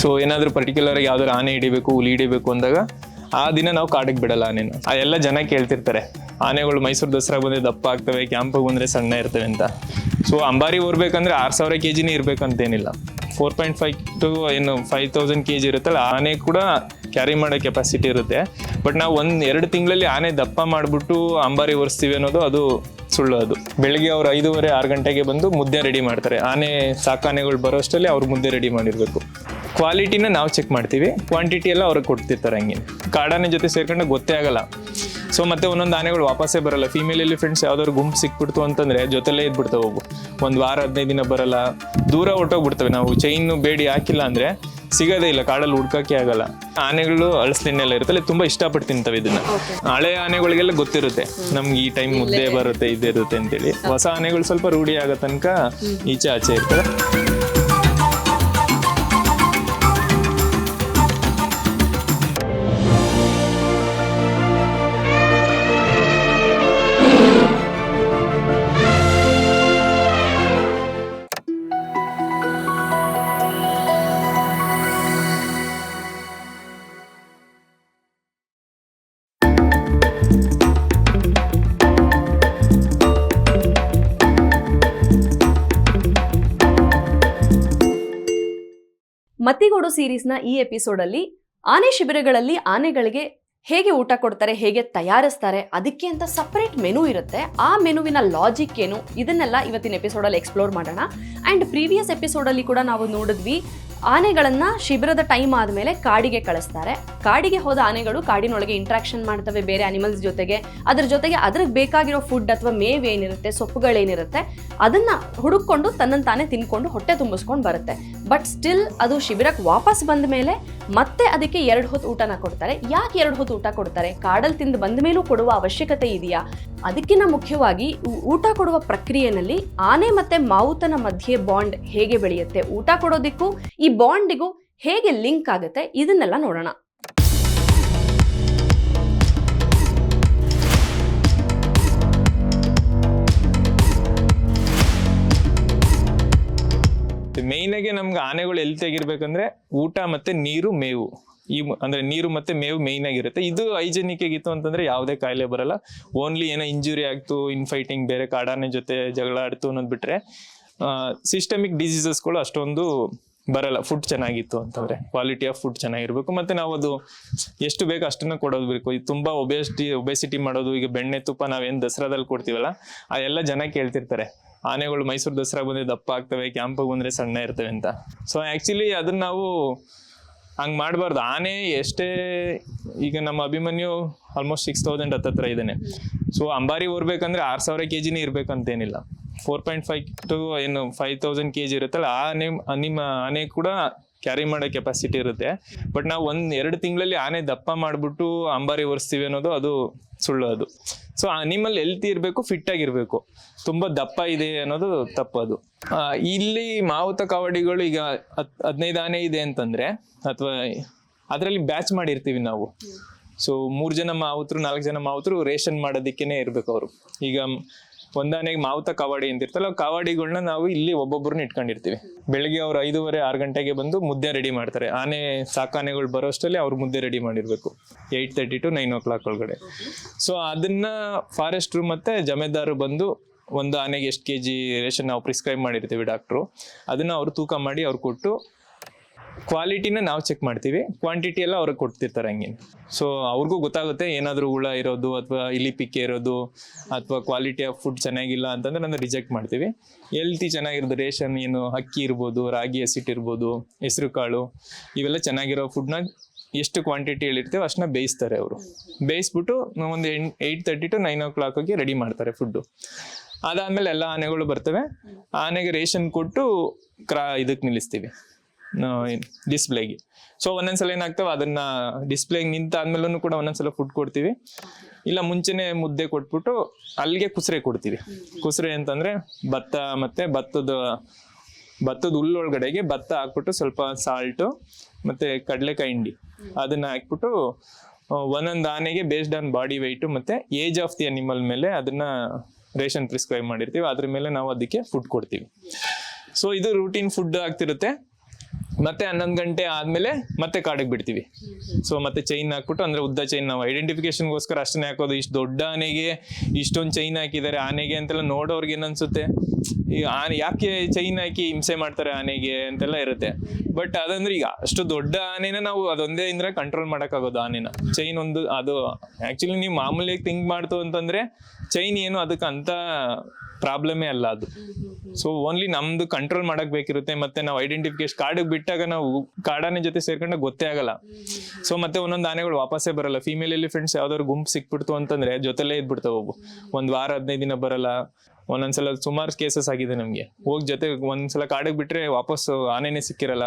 So ಏನಾದರೂ particular ಯಾವ್ದಾದ್ರು ಆನೆ ಹಿಡಿಬೇಕು, ಹುಲಿ ಹಿಡಿಬೇಕು ಅಂದಾಗ ಆ ದಿನ ನಾವು ಕಾಡಿಗೆ ಬಿಡಲ್ಲ ಆನೆನ. ಆ ಎಲ್ಲ ಜನ ಕೇಳ್ತಿರ್ತಾರೆ. ಆನೆಗಳು ಮೈಸೂರು ದಸರಾ ಬಂದರೆ ದಪ್ಪ ಆಗ್ತವೆ ಕ್ಯಾಂಪಿಗೆ ಬಂದರೆ ಸಣ್ಣ ಇರ್ತವೆ ಅಂತ. ಸೊ ಅಂಬಾರಿ ಓರ್ಬೇಕಂದ್ರೆ ಆರು ಸಾವಿರ ಕೆ ಜಿನೇ ಇರಬೇಕಂತೇನಿಲ್ಲ. ಫೋರ್ ಪಾಯಿಂಟ್ ಫೈವ್ ಟು ಏನು ಫೈವ್ ತೌಸಂಡ್ ಕೆ ಜಿ ಇರುತ್ತಲ್ಲ, ಆನೆ ಕೂಡ ಕ್ಯಾರಿ ಮಾಡೋ ಕೆಪಾಸಿಟಿ ಇರುತ್ತೆ. ಬಟ್ ನಾವು ಒಂದು ಎರಡು ತಿಂಗಳಲ್ಲಿ ಆನೆ ದಪ್ಪ ಮಾಡಿಬಿಟ್ಟು ಅಂಬಾರಿ ಒರೆಸ್ತೀವಿ ಅನ್ನೋದು ಅದು ಸುಳ್ಳು ಅದು. ಬೆಳಗ್ಗೆ ಅವ್ರು ಐದೂವರೆ, ಆರು ಗಂಟೆಗೆ ಬಂದು ಮುದ್ದೆ ರೆಡಿ ಮಾಡ್ತಾರೆ. ಆನೆ ಸಾಕಾನೆಗಳು ಬರೋಷ್ಟರಲ್ಲಿ ಅವ್ರು ಮುದ್ದೆ ರೆಡಿ ಮಾಡಿರಬೇಕು. ಕ್ವಾಲಿಟಿನ ನಾವು ಚೆಕ್ ಮಾಡ್ತೀವಿ. ಕ್ವಾಂಟಿಟಿ ಎಲ್ಲ ಅವ್ರಿಗೆ ಕೊಡ್ತಿರ್ತಾರೆ ಹಂಗೆ. ಕಾಡಾನೆ ಜೊತೆ ಸೇರ್ಕೊಂಡು ಗೊತ್ತೇ ಆಗಲ್ಲ. ಸೊ ಮತ್ತೆ ಒಂದೊಂದು ಆನೆಗಳು ವಾಪಸ್ಸೇ ಬರಲ್ಲ. ಫೀಮೇಲ್ ಎಲಿಫೆಂಟ್ಸ್ ಯಾವ್ದಾದ್ರು ಗುಂಪು ಸಿಕ್ಬಿಡ್ತು ಅಂತಂದ್ರೆ ಜೊತೆಲೇ ಇದ್ಬಿಡ್ತಾವೆ ಹೋಗು ಒಂದು ವಾರ ಹದಿನೈದು ದಿನ ಬರಲ್ಲ. ದೂರ ಹೊಟ್ಟೋಗ್ಬಿಡ್ತವೆ ನಾವು ಚೈನ್ ಬೇಡಿ ಹಾಕಿಲ್ಲ ಅಂದ್ರೆ ಸಿಗೋದೇ ಇಲ್ಲ. ಕಾಡಲ್ಲಿ ಹುಡ್ಕಕ್ಕೆ ಆಗಲ್ಲ. ಆನೆಗಳು ಅಳಸ್ಲಿನೆಲ್ಲ ಇರುತ್ತಲ್ಲ ತುಂಬಾ ಇಷ್ಟಪಟ್ಟು ತಿಂತವೆ ಇದನ್ನ. ಹಳೆ ಆನೆಗಳಿಗೆಲ್ಲ ಗೊತ್ತಿರುತ್ತೆ. ನಮ್ಗೆ ಈ ಟೈಮ್ ಮುದ್ದೆ ಬರುತ್ತೆ ಇದೇ ಇರುತ್ತೆ ಅಂತೇಳಿ. ಹೊಸ ಆನೆಗಳು ಸ್ವಲ್ಪ ರೂಢಿ ಆಗೋ ತನಕ ಈಚೆ ಆಚೆ ಇರ್ತವೆ. ಮತ್ತಿಗೋಡು ಸೀರೀಸ್ನ ಈ ಎಪಿಸೋಡಲ್ಲಿ ಆನೆ ಶಿಬಿರಗಳಲ್ಲಿ ಆನೆಗಳಿಗೆ ಹೇಗೆ ಊಟ ಕೊಡ್ತಾರೆ, ಹೇಗೆ ತಯಾರಿಸ್ತಾರೆ, ಅದಕ್ಕೆ ಅಂತ ಸಪ್ರೇಟ್ ಮೆನು ಇರುತ್ತೆ. ಆ ಮೆನುವಿನ ಲಾಜಿಕ್ ಏನು, ಇದನ್ನೆಲ್ಲ ಇವತ್ತಿನ ಎಪಿಸೋಡಲ್ಲಿ ಎಕ್ಸ್ಪ್ಲೋರ್ ಮಾಡೋಣ. ಆ್ಯಂಡ್ ಪ್ರೀವಿಯಸ್ ಎಪಿಸೋಡಲ್ಲಿ ಕೂಡ ನಾವು ನೋಡಿದ್ವಿ, ಆನೆಗಳನ್ನ ಶಿಬಿರದ ಟೈಮ್ ಆದಮೇಲೆ ಕಾಡಿಗೆ ಕಳಿಸ್ತಾರೆ. ಕಾಡಿಗೆ ಹೋದ ಆನೆಗಳು ಕಾಡಿನೊಳಗೆ ಇಂಟ್ರಾಕ್ಷನ್ ಮಾಡ್ತವೆ ಬೇರೆ ಅನಿಮಲ್ಸ್ ಜೊತೆಗೆ. ಅದ್ರ ಜೊತೆಗೆ ಅದ್ರಿಗೆ ಬೇಕಾಗಿರೋ ಫುಡ್ ಅಥವಾ ಮೇವ್ ಏನಿರುತ್ತೆ, ಸೊಪ್ಪುಗಳೇನಿರುತ್ತೆ, ಅದನ್ನ ಹುಡುಕೊಂಡು ತಾನೇ ತಿನ್ಕೊಂಡು ಹೊಟ್ಟೆ ತುಂಬಿಸ್ಕೊಂಡು ಬರುತ್ತೆ. ಬಟ್ ಸ್ಟಿಲ್ ಅದು ಶಿಬಿರಕ್ಕೆ ವಾಪಸ್ ಬಂದ ಮೇಲೆ ಮತ್ತೆ ಅದಕ್ಕೆ ಎರಡು ಹೊತ್ತು ಊಟನ ಕೊಡ್ತಾರೆ. ಯಾಕೆ ಎರಡು ಹೊತ್ತು ಊಟ ಕೊಡ್ತಾರೆ? ಕಾಡಲ್ಲಿ ತಿಂದು ಬಂದ ಮೇಲೂ ಕೊಡುವ ಅವಶ್ಯಕತೆ ಇದೆಯಾ? ಅದಕ್ಕಿಂತ ಮುಖ್ಯವಾಗಿ ಊಟ ಕೊಡುವ ಪ್ರಕ್ರಿಯೆನಲ್ಲಿ ಆನೆ ಮತ್ತೆ ಮಾವುತನ ಮಧ್ಯೆ ಬಾಂಡ್ ಹೇಗೆ ಬೆಳೆಯುತ್ತೆ? ಊಟ ಕೊಡೋದಿಕ್ಕೂ ಈ ಬಾಂಡಿಗೂ ಹೇಗೆ ಲಿಂಕ್ ಆಗುತ್ತೆ? ಇದನ್ನೆಲ್ಲ ನೋಡೋಣ. ಮೇಯ್ನ್ ಆಗಿ ನಮ್ಗೆ ಆನೆಗಳು ಎಲ್ಲಿ ತೆಗಿರ್ಬೇಕಂದ್ರೆ ಊಟ ಮತ್ತೆ ನೀರು, ಮೇವು. ಈ ಅಂದ್ರೆ ನೀರು ಮತ್ತೆ ಮೇವು ಮೇಯ್ನ್ ಆಗಿರುತ್ತೆ. ಇದು ಹೈಜೆನಿಕ್ ಆಗಿತ್ತು ಅಂತಂದ್ರೆ ಯಾವುದೇ ಕಾಯಿಲೆ ಬರಲ್ಲ. ಓನ್ಲಿ ಏನೋ ಇಂಜುರಿ ಆಗ್ತು ಇನ್ ಫೈಟಿಂಗ್ ಬೇರೆ ಕಾಡಾನೆ ಜೊತೆ ಜಗಳ ಆಡ್ತು ಅನ್ನೋದು ಬಿಟ್ರೆ ಸಿಸ್ಟಮಿಕ್ ಡಿಸೀಸಸ್ಗಳು ಅಷ್ಟೊಂದು ಬರಲ್ಲ. ಫುಡ್ ಚೆನ್ನಾಗಿತ್ತು ಅಂತಂದ್ರೆ. ಕ್ವಾಲಿಟಿ ಆಫ್ ಫುಡ್ ಚೆನ್ನಾಗಿರ್ಬೇಕು. ಮತ್ತೆ ನಾವು ಅದು ಎಷ್ಟು ಬೇಕು ಅಷ್ಟನ್ನ ಕೊಡೋದು ಬೇಕು ಇದು ತುಂಬಾ ಒಬೆಸಿಟಿ ಒಬೆಸಿಟಿ ಮಾಡೋದು, ಈಗ ಬೆಣ್ಣೆ ತುಪ್ಪ ನಾವೇನು ದಸರಾದಲ್ಲಿ ಕೊಡ್ತೀವಲ್ಲ ಅದೆಲ್ಲ ಜನ ಕೇಳ್ತಿರ್ತಾರೆ. ಆನೆಗಳು ಮೈಸೂರು ದಸರಾ ಬಂದ್ರೆ ದಪ್ಪ ಆಗ್ತವೆ ಕ್ಯಾಂಪಿಗೆ ಬಂದ್ರೆ ಸಣ್ಣ ಇರ್ತವೆ ಅಂತ. ಸೊ ಆಕ್ಚುಲಿ ಅದನ್ನ ನಾವು ಹಂಗ್ ಮಾಡಬಾರ್ದು. ಆನೆ ಎಷ್ಟೇ, ಈಗ ನಮ್ಮ ಅಭಿಮನ್ಯು ಆಲ್ಮೋಸ್ಟ್ ಸಿಕ್ಸ್ ತೌಸಂಡ್ ಹತ್ತತ್ರ ಇದ್ದಾನೆ. ಸೊ ಅಂಬಾರಿ ಓರ್ಬೇಕಂದ್ರೆ ಆರು ಸಾವಿರ ಕೆ ಜಿನೇ ಇರ್ಬೇಕಂತೇನಿಲ್ಲ. ಫೋರ್ ಪಾಯಿಂಟ್ ಫೈವ್ ಟು ಏನು ಫೈವ್ ತೌಸಂಡ್ ಕೆ ಜಿ ಇರುತ್ತಲ್ಲ ಆನೆ ನಿಮ್ಮ ಆನೆ ಕೂಡ ಕ್ಯಾರಿ ಮಾಡೋ ಕೆಪಾಸಿಟಿ ಇರುತ್ತೆ. ಬಟ್ ನಾವು ಒಂದು, ಎರಡು ತಿಂಗಳಲ್ಲಿ ಆನೆ ದಪ್ಪ ಮಾಡಿಬಿಟ್ಟು ಅಂಬಾರಿ ಒರೆಸ್ತೀವಿ ಅನ್ನೋದು ಅದು ಸುಳ್ಳು ಅದು ಸೊ ಅನಿಮಲ್ ಹೆಲ್ತಿ ಇರಬೇಕು ಫಿಟ್ ಆಗಿರ್ಬೇಕು ತುಂಬಾ ದಪ್ಪ ಇದೆ ಅನ್ನೋದು ತಪ್ಪದು ಅದು. ಇಲ್ಲಿ ಮಾವುತ ಕವಡಿಗಳು ಈಗ ಹದಿನೈದು ಆನೆ ಇದೆ ಅಂತಂದ್ರೆ, ಅಥವಾ ಅದರಲ್ಲಿ ಬ್ಯಾಚ್ ಮಾಡಿರ್ತೀವಿ ನಾವು. ಸೊ ಮೂರು ಜನ ಮಾವುತರು, ನಾಲ್ಕು ಜನ ಮಾವುತರು ರೇಷನ್ ಮಾಡೋದಕ್ಕೇನೆ ಇರ್ಬೇಕು ಅವರು. ಈಗ ಒಂದಾನೆಗೆ ಮಾವುತ ಕಾವಾಡಿ ಅಂತ ಇರ್ತಲ್ಲ ಕಾವಾಡಿಗಳನ್ನ ನಾವು ಇಲ್ಲಿ ಒಬ್ಬೊಬ್ಬರನ್ನ ಇಟ್ಕೊಂಡಿರ್ತೀವಿ. ಬೆಳಿಗ್ಗೆ ಅವ್ರು ಐದೂವರೆ, ಆರು ಗಂಟೆಗೆ ಬಂದು ಮುದ್ದೆ ರೆಡಿ ಮಾಡ್ತಾರೆ. ಆನೆ ಸಾಕಾನೆಗಳು ಬರೋ ಅಷ್ಟರಲ್ಲಿ ಅವ್ರು ಮುದ್ದೆ ರೆಡಿ ಮಾಡಿರ್ಬೇಕು. Eight thirty to nine o'clock ಒಳಗಡೆ. ಸೊ ಅದನ್ನ ಫಾರೆಸ್ಟ್ರು ಮತ್ತೆ ಜಮೆದಾರು ಬಂದು ಒಂದು ಆನೆಗೆ ಎಷ್ಟು ಕೆ ಜಿ ರೇಷನ್ ನಾವು ಪ್ರಿಸ್ಕ್ರೈಬ್ ಮಾಡಿರ್ತೀವಿ ಡಾಕ್ಟ್ರು ಅದನ್ನ ಅವ್ರು ತೂಕ ಮಾಡಿ ಅವ್ರು ಕೊಟ್ಟು ಕ್ವಾಲಿಟಿನ ನಾವು ಚೆಕ್ ಮಾಡ್ತೀವಿ. ಕ್ವಾಂಟಿಟಿ ಎಲ್ಲ ಅವ್ರಿಗೆ ಕೊಡ್ತಿರ್ತಾರೆ ಹಂಗೆ ಸೊ ಅವ್ರಿಗೂ ಗೊತ್ತಾಗುತ್ತೆ ಏನಾದರೂ ಹುಳ ಇರೋದು ಅಥವಾ ಇಲಿ ಪಿಕ್ಕೆ ಇರೋದು ಅಥವಾ ಕ್ವಾಲಿಟಿ ಆಫ್ ಫುಡ್ ಚೆನ್ನಾಗಿಲ್ಲ ಅಂತಂದ್ರೆ ನಾನು ರಿಜೆಕ್ಟ್ ಮಾಡ್ತೀವಿ. ಎಲ್ತಿ ಚೆನ್ನಾಗಿರೋದು, ರೇಷನ್ ಏನು, ಅಕ್ಕಿ ಇರ್ಬೋದು, ರಾಗಿ ಹಸಿಟ್ಟು ಇರ್ಬೋದು ಹೆಸರು ಕಾಳು ಇವೆಲ್ಲ ಚೆನ್ನಾಗಿರೋ ಫುಡ್ನ ಎಷ್ಟು ಕ್ವಾಂಟಿಟಿ ಹೇಳಿರ್ತೇವೆ ಅಷ್ಟನ್ನ ಬೇಯಿಸ್ತಾರೆ ಅವರು. ಬೇಯಿಸ್ಬಿಟ್ಟು ಒಂದು eight thirty to nine o'clock ಹೋಗಿ ರೆಡಿ ಮಾಡ್ತಾರೆ ಫುಡ್ಡು ಅದಾದ್ಮೇಲೆ ಎಲ್ಲ ಆನೆಗಳು ಬರ್ತವೆ. ಆನೆಗೆ ರೇಷನ್ ಕೊಟ್ಟು ಕ್ರಾ ಇದಕ್ಕೆ ನಿಲ್ಲಿಸ್ತೀವಿ. ಡಿಸ್ಪ್ಲೇಗೆ ಸೊ ಒಂದೊಂದ್ಸಲ ಏನಾಗ್ತವೆ, ಅದನ್ನ ಡಿಸ್ಪ್ಲೇಗೆ ನಿಂತಾದ್ಮೇಲೂ ಕೂಡ ಒಂದೊಂದ್ಸಲ ಫುಡ್ ಕೊಡ್ತೀವಿ. ಇಲ್ಲ, ಮುಂಚೆನೆ ಮುದ್ದೆ ಕೊಟ್ಬಿಟ್ಟು ಅಲ್ಲಿಗೆ ಕುಸ್ರೆ ಕೊಡ್ತೀವಿ. ಕುಸ್ರೆ ಅಂತಂದ್ರೆ ಭತ್ತ ಮತ್ತೆ ಭತ್ತದ ಭತ್ತದ ಹುಲ್ಲೊಳಗಡೆಗೆ ಭತ್ತ ಹಾಕ್ಬಿಟ್ಟು ಸ್ವಲ್ಪ ಸಾಲ್ಟು ಮತ್ತೆ ಕಡಲೆಕಾಯಿ ಹಿಂಡಿ. ಅದನ್ನ ಹಾಕ್ಬಿಟ್ಟು ಒಂದೊಂದು ಆನೆಗೆ ಬೇಸ್ಡ್ ಆನ್ ಬಾಡಿ ವೆಯ್ಟು ಮತ್ತೆ ಏಜ್ ಆಫ್ ದಿ ಅನಿಮಲ್ ಮೇಲೆ ಅದನ್ನ ರೇಷನ್ ಪ್ರಿಸ್ಕ್ರೈಬ್ ಮಾಡಿರ್ತೀವಿ. ಅದ್ರ ಮೇಲೆ ನಾವು ಅದಕ್ಕೆ ಫುಡ್ ಕೊಡ್ತೀವಿ. ಸೊ ಇದು ರೂಟೀನ್ ಫುಡ್ ಆಗ್ತಿರುತ್ತೆ. ಮತ್ತೆ ಹನ್ನೊಂದು ಗಂಟೆ ಆದ್ಮೇಲೆ ಮತ್ತೆ ಕಾಡಿಗೆ ಬಿಡ್ತೀವಿ. ಸೊ ಮತ್ತೆ ಚೈನ್ ಹಾಕ್ಬಿಟ್ಟು, ಅಂದ್ರೆ ಉದ್ದ ಚೈನ್ ನಾವು. ಐಡೆಂಟಿಫಿಕೇಶನ್ಗೋಸ್ಕರ ಅಷ್ಟನ್ನೇ ಹಾಕೋದು. ಇಷ್ಟು ದೊಡ್ಡ ಆನೆಗೆ ಇಷ್ಟೊಂದು ಚೈನ್ ಹಾಕಿದ್ದಾರೆ. ಆನೆಗೆ ಅಂತೆಲ್ಲ ನೋಡೋರ್ಗೆ ಏನನ್ಸುತ್ತೆ? ಈ ಆನೆ ಯಾಕೆ ಚೈನ್ ಹಾಕಿ ಹಿಂಸೆ ಮಾಡ್ತಾರೆ ಆನೆಗೆ ಅಂತೆಲ್ಲ ಇರುತ್ತೆ. ಬಟ್ ಅದಂದ್ರೆ ಈಗ ಅಷ್ಟು ದೊಡ್ಡ ಆನೆನ ನಾವು ಅದೊಂದೇ ಇಂದ್ರೆ ಕಂಟ್ರೋಲ್ ಮಾಡೋಕ್ಕಾಗೋದು ಆನೆನ. ಚೈನ್ ಒಂದು ಅದು ಆಕ್ಚುಲಿ ನೀವು ಮಾಮೂಲಿಯಾಗಿ ಥಿಂಕ್ ಮಾಡ್ತು ಅಂತಂದ್ರೆ ಚೈನ್ ಏನು ಅದಕ್ಕೆ ಅಂತ ಪ್ರಾಬ್ಲಮೇ ಅಲ್ಲ ಅದು. ಸೊ ಓನ್ಲಿ ನಮ್ದು ಕಂಟ್ರೋಲ್ ಮಾಡಕ್ ಬೇಕಿರುತ್ತೆ, ಮತ್ತೆ ನಾವು ಐಡೆಂಟಿಫಿಕೇಶನ್ ಕಾರ್ಡಿಗೆ ಬಿಟ್ಟಾಗ ನಾವು ಕಾಡಾನೆ ಜೊತೆ ಸೇರ್ಕೊಂಡಾಗ ಗೊತ್ತೇ ಆಗಲ್ಲ. ಸೊ ಮತ್ತೆ ಒಂದೊಂದು ಆನೆಗಳು ವಾಪಸ್ಸೇ ಬರಲ್ಲ. ಫಿಮೇಲ್ ಎಲಿಫೆಂಟ್ಸ್ ಯಾವ್ದಾದ್ರು ಗುಂಪು ಸಿಕ್ಬಿಡ್ತು ಅಂತಂದ್ರೆ ಜೊತೆಲೇ ಇದ್ಬಿಡ್ತಾವ ಒಬ್ಬ ಒಂದ್ ವಾರ, ಹದಿನೈದು ದಿನ ಬರಲ್ಲ. ಒಂದೊಂದ್ಸಲ ಸುಮಾರು ಕೇಸಸ್ ಆಗಿದೆ ನಮ್ಗೆ. ಹೋಗಿ ಜೊತೆ ಒಂದ್ಸಲ ಕಾಡಿಗೆ ಬಿಟ್ರೆ ವಾಪಸ್ ಆನೆನೇ ಸಿಕ್ಕಿರಲ್ಲ.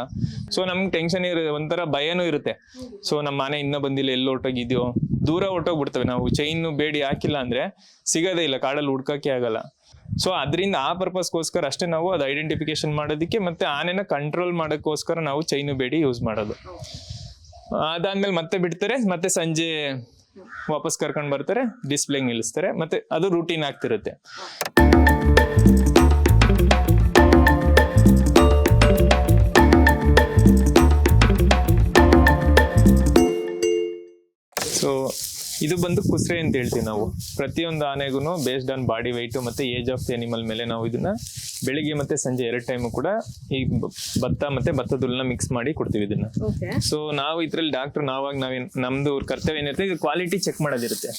ಸೊ ನಮ್ಗೆ ಟೆನ್ಷನ್ ಇರ, ಒಂಥರ ಭಯನೂ ಇರುತ್ತೆ. ಸೊ ನಮ್ಮ ಆನೆ ಇನ್ನೂ ಬಂದಿಲ್ಲ, ಎಲ್ಲಿ ಹೊರಟೋಗಿದ್ಯೋ. ದೂರ ಹೊರ್ಟೋಗ್ಬಿಡ್ತವೆ. ನಾವು ಚೈನ್ ಬೇಡಿ ಹಾಕಿಲ್ಲ ಅಂದ್ರೆ ಸಿಗೋದೇ ಇಲ್ಲ. ಕಾಡಲ್ಲಿ ಹುಡ್ಕಕ್ಕೆ ಆಗಲ್ಲ. ಸೊ ಅದರಿಂದ ಆ ಪರ್ಪಸ್ಗೋಸ್ಕರ ಅಷ್ಟೇ ನಾವು ಅದು ಐಡೆಂಟಿಫಿಕೇಶನ್ ಮಾಡೋದಕ್ಕೆ ಮತ್ತೆ ಆನೆನ ಕಂಟ್ರೋಲ್ ಮಾಡೋಕ್ಕೋಸ್ಕರ ನಾವು ಚೈನು ಬೇಡಿ ಯೂಸ್ ಮಾಡೋದು. ಅದಾದ್ಮೇಲೆ ಮತ್ತೆ ಬಿಡ್ತಾರೆ, ಮತ್ತೆ ಸಂಜೆ ವಾಪಸ್ ಕರ್ಕೊಂಡು ಬರ್ತಾರೆ ಡಿಸ್ಪ್ಲೇ ನಿಲ್ಲಿಸ್ತಾರೆ, ಮತ್ತೆ ಅದು ರೂಟೀನ್ ಆಗ್ತಿರುತ್ತೆ. ಇದು ಬಂದು ಕುಸ್ರೆ ಅಂತ ಹೇಳ್ತೀವಿ ನಾವು. ಪ್ರತಿಯೊಂದು ಆನೆಗೂ ಬೇಸ್ಡ್ ಆನ್ ಬಾಡಿ ವೆಯ್ಟ್ ಮತ್ತೆ ಏಜ್ ಆಫ್ ದಿ ಅನಿಮಲ್ ಮೇಲೆ ನಾವು ಇದನ್ನ ಬೆಳಿಗ್ಗೆ ಮತ್ತೆ ಸಂಜೆ ಎರಡು ಟೈಮು ಕೂಡ ಈ ಭತ್ತ ಮತ್ತೆ ಭತ್ತದ ಹುಲ್ಲನ್ನ ಮಿಕ್ಸ್ ಮಾಡಿ ಕೊಡ್ತೀವಿ ಇದನ್ನ. ಸೊ ನಾವು ಇದ್ರಲ್ಲಿ ಡಾಕ್ಟರ್ ನಾವಾಗ ನಾವೇನ್ ನಮ್ದು ಕರ್ತವ್ಯ ಏನಿರುತ್ತೆ ಇದು ಕ್ವಾಲಿಟಿ ಚೆಕ್ ಮಾಡೋದಿರುತ್ತೆ.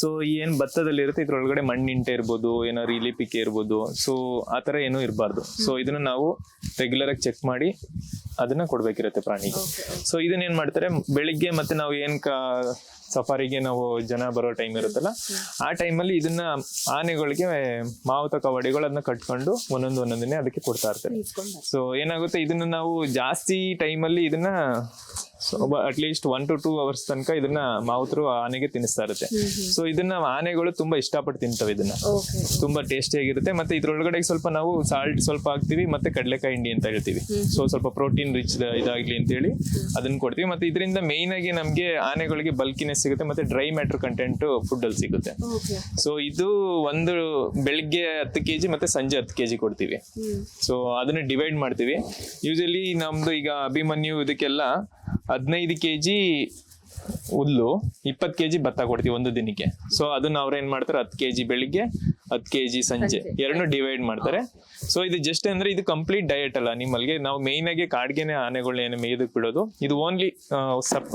ಸೊ ಏನ್ ಭತ್ತದಲ್ಲಿ ಇರುತ್ತೆ ಇದ್ರೊಳಗಡೆ ಮಣ್ಣಿಂಟೆ ಇರ್ಬೋದು ಏನಾದ್ರು ಇಲಿಪಿಕೆ ಇರ್ಬೋದು. ಸೊ ಆ ತರ ಏನೂ ಇರಬಾರ್ದು. ಸೊ ಇದನ್ನ ನಾವು ರೆಗ್ಯುಲರ್ ಆಗಿ ಚೆಕ್ ಮಾಡಿ ಅದನ್ನ ಕೊಡ್ಬೇಕಿರುತ್ತೆ ಪ್ರಾಣಿಗೆ. ಸೊ ಇದನ್ನ ಏನ್ ಮಾಡ್ತಾರೆ ಬೆಳಿಗ್ಗೆ ಮತ್ತೆ ನಾವು ಏನ್ ಕ ಸಫಾರಿಗೆ ನಾವು ಜನ ಬರೋ ಟೈಮ್ ಇರುತ್ತಲ್ಲ ಆ ಟೈಮಲ್ಲಿ ಇದನ್ನ ಆನೆಗಳಿಗೆ ಮಾವುತ ಕವಡಿಗಳು ಅದನ್ನ ಕಟ್ಕೊಂಡು ಒಂದೊಂದು ಒಂದೊಂದನ್ನೇ ಅದಕ್ಕೆ ಕೊಡ್ತಾ ಇರ್ತಾರೆ. ಸೊ ಏನಾಗುತ್ತೆ ಇದನ್ನ ನಾವು ಜಾಸ್ತಿ ಟೈಮಲ್ಲಿ ಇದನ್ನ at least one to two hours ತನಕ ಇದನ್ನ ಮಾವುತರು ಆನೆಗೆ ತಿನ್ನಿಸ್ತಾ ಇರುತ್ತೆ. ಸೊ ಇದನ್ನ ಆನೆಗಳು ತುಂಬಾ ಇಷ್ಟಪಟ್ಟು ತಿಂತವೆ ಇದನ್ನ. ತುಂಬಾ ಟೇಸ್ಟಿ ಆಗಿರುತ್ತೆ ಮತ್ತೆ ಇದ್ರೊಳಗಡೆ ಸ್ವಲ್ಪ ನಾವು ಸಾಲ್ಟ್ ಸ್ವಲ್ಪ ಹಾಕ್ತಿವಿ ಮತ್ತೆ ಕಡಲೆಕಾಯಿ ಹಿಂಡಿ ಅಂತ ಹೇಳ್ತೀವಿ. ಸೊ ಸ್ವಲ್ಪ ಪ್ರೋಟೀನ್ ರಿಚ್ ಇದಾಗ್ಲಿ ಅಂತ ಹೇಳಿ ಅದನ್ನ ಕೊಡ್ತೀವಿ. ಮತ್ತೆ ಇದರಿಂದ ಮೇಯ್ನ್ ಆಗಿ ನಮ್ಗೆ ಆನೆಗಳಿಗೆ ಬಲ್ಕಿನೆಸ್ ಸಿಗುತ್ತೆ ಮತ್ತೆ ಡ್ರೈ ಮ್ಯಾಟರ್ ಕಂಟೆಂಟ್ ಫುಡ್ ಅಲ್ಲಿ ಸಿಗುತ್ತೆ. ಸೊ ಇದು ಒಂದು ಬೆಳಿಗ್ಗೆ ಹತ್ತು ಕೆಜಿ ಮತ್ತೆ ಸಂಜೆ ಹತ್ತು ಕೆಜಿ ಕೊಡ್ತೀವಿ. ಸೊ ಅದನ್ನ ಡಿವೈಡ್ ಮಾಡ್ತೀವಿ. ಯೂಶಲಿ ನಮ್ದು ಈಗ ಅಭಿಮನ್ಯು ಇದಕ್ಕೆಲ್ಲ ಹದಿನೈದು ಕೆ ಜಿ ಹುಲ್ಲು ಇಪ್ಪತ್ತು ಕೆಜಿ ಭತ್ತ ಕೊಡ್ತೀವಿ ಒಂದು ದಿನಕ್ಕೆ. ಸೊ ಅದನ್ನ ಅವ್ರು ಏನ್ ಮಾಡ್ತಾರೆ? ಹತ್ತು ಕೆಜಿ ಬೆಳಿಗ್ಗೆ ಹತ್ತು ಕೆಜಿ ಸಂಜೆ. ಎರಡನ್ನೂ ಡಿವೈಡ್ ಮಾಡ್ತಾರೆ. ಸೊ ಇದು ಜಸ್ಟ್ ಅಂದ್ರೆ ಇದು ಕಂಪ್ಲೀಟ್ ಡಯಟ್ ಅಲ್ಲ. ನಿಮ್ಮಲ್ಗೆ ನಾವು ಮೇಯ್ನ್ ಆಗಿ ಕಾಡ್ಗೆನೆ ಆನೆಗಳನ್ನ ಏನು ಮೇಯ್ದಕ್ ಬಿಡೋದು. ಇದು ಓನ್ಲಿ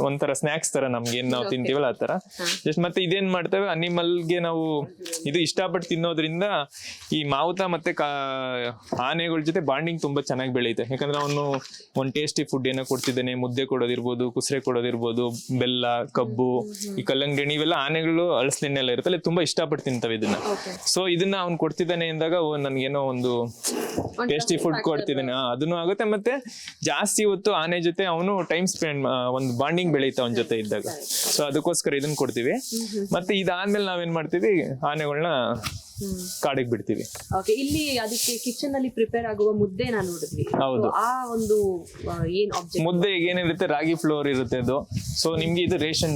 ಒಂಥರ ಸ್ನಾಕ್ಸ್ ತರ ನಮ್ಗೆ ಏನ್ ನಾವು ತಿಂತೀವಲ್ಲ ಆ ತರ. ಜಸ್ಟ್ ಮತ್ತೆ ಇದೇನ್ ಮಾಡ್ತೇವೆ? ಅನಿಮಲ್ಗೆ ನಾವು ಇದು ಇಷ್ಟಪಟ್ಟು ತಿನ್ನೋದ್ರಿಂದ ಈ ಮಾವುತ ಮತ್ತೆ ಆನೆಗಳ ಜೊತೆ ಬಾಂಡಿಂಗ್ ತುಂಬಾ ಚೆನ್ನಾಗಿ ಬೆಳೆಯುತ್ತೆ. ಯಾಕಂದ್ರೆ ಅವನು ಒಂದ್ ಟೇಸ್ಟಿ ಫುಡ್ ಏನೋ ಕೊಡ್ತಿದ್ದಾನೆ. ಮುದ್ದೆ ಕೊಡೋದಿರ್ಬೋದು ಕುಸ್ರೆ ಕೊಡೋದಿರ್ಬೋದು ಬೆಲ್ಲ ಕಬ್ಬು ಈ ಕಲ್ಲಂಗಡಿ ಇವೆಲ್ಲ ಆನೆಗಳು ಅಳಸ್ಲೆಣ್ಣೆ ಎಲ್ಲ ಇರುತ್ತಲ್ಲ ತುಂಬಾ ಇಷ್ಟಪಟ್ಟು ತಿಂತವೆ ಇದನ್ನ. ಸೊ ಇದನ್ನ ಅವ್ನು ಕೊಡ್ತಿದ್ದಾನೆ ಅಂದಾಗ ಓ ನನ್ಗೇನೋ ಒಂದು ಟೇಸ್ಟಿ ಫುಡ್ ಕೊಡ್ತಿದ್ದಾನೆ. ಅದನ್ನು ಆಗುತ್ತೆ ಮತ್ತೆ ಜಾಸ್ತಿ ಹೊತ್ತು ಆನೆ ಜೊತೆ ಅವನು ಟೈಮ್ ಸ್ಪೆಂಡ್ ಒಂದು ಬಾಂಡಿಂಗ್ ಬೆಳೀತ ಅವನ ಜೊತೆ ಇದ್ದಾಗ. ಸೊ ಅದಕ್ಕೋಸ್ಕರ ಇದನ್ನ ಕೊಡ್ತೀವಿ. ಮತ್ತೆ ಇದಾದ್ಮೇಲೆ ನಾವೇನ್ ಮಾಡ್ತೀವಿ ಆನೆಗಳನ್ನ ಕಾಡಿಗೆ ಬಿಡ್ತೀವಿ. ಓಕೆ ಇಲ್ಲಿ ಅದಕ್ಕೆ ಕಿಚನ್ ಅಲ್ಲಿ ಪ್ರಿಪೇರ್ ಆಗುವ ಮುದ್ದೆ ನಾನು ನೋಡಿದ್ವಿ. ಹೌದು. ಆ ಒಂದು ಏನ್ ಆಬ್ಜೆಕ್ಟ್ ಮುದ್ದೆ ಈಗ ಏನಿರುತ್ತೆ ರಾಗಿ ಫ್ಲೋರ್ ಇರುತ್ತೆ ಅದು. ಸೊ ನಿಮ್ಗೆ ಇದು ರೇಷನ್